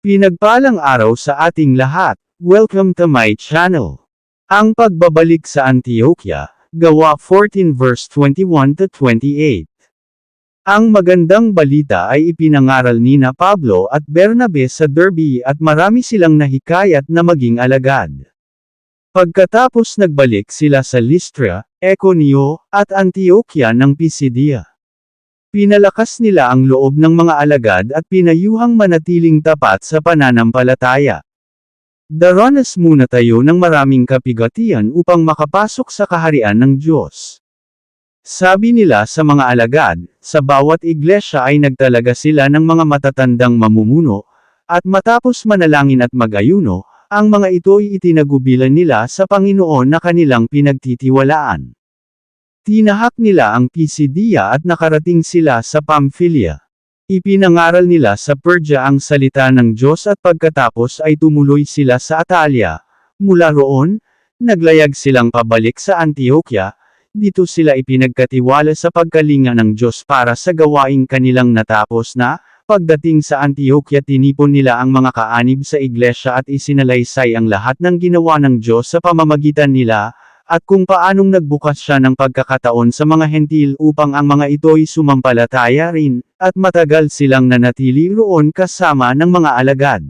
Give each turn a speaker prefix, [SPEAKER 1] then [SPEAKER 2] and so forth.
[SPEAKER 1] Pinagpalang araw sa ating lahat. Welcome to my channel. Ang pagbabalik sa Antioquia, gawa 14 verse 21 to 28. Ang magandang balita ay ipinangaral ni na Pablo at Bernabe sa Derbe at marami silang nahikayat na maging alagad. Pagkatapos nagbalik sila sa Lystra, Econio, at Antioquia ng Pisidia. Pinalakas nila ang loob ng mga alagad at pinayuhang manatiling tapat sa pananampalataya. Daranas muna tayo ng maraming kapigatian upang makapasok sa kaharian ng Diyos. Sabi nila sa mga alagad, sa bawat iglesia ay nagtalaga sila ng mga matatandang mamumuno, at matapos manalangin at mag-ayuno, ang mga ito'y itinagubilan nila sa Panginoon na kanilang pinagtitiwalaan. Tinahak nila ang Pisidia at nakarating sila sa Pamphylia. Ipinangaral nila sa Persia ang salita ng Diyos at pagkatapos ay tumuloy sila sa Atalia. Mula roon, naglayag silang pabalik sa Antioquia, dito sila ipinagkatiwala sa pagkalinga ng Diyos para sa gawaing kanilang natapos na, pagdating sa Antioquia tinipon nila ang mga kaanib sa iglesia at isinalaysay ang lahat ng ginawa ng Diyos sa pamamagitan nila, at kung paanong nagbukas siya ng pagkakataon sa mga hentil upang ang mga ito'y sumampalataya rin, at matagal silang nanatili roon kasama ng mga alagad.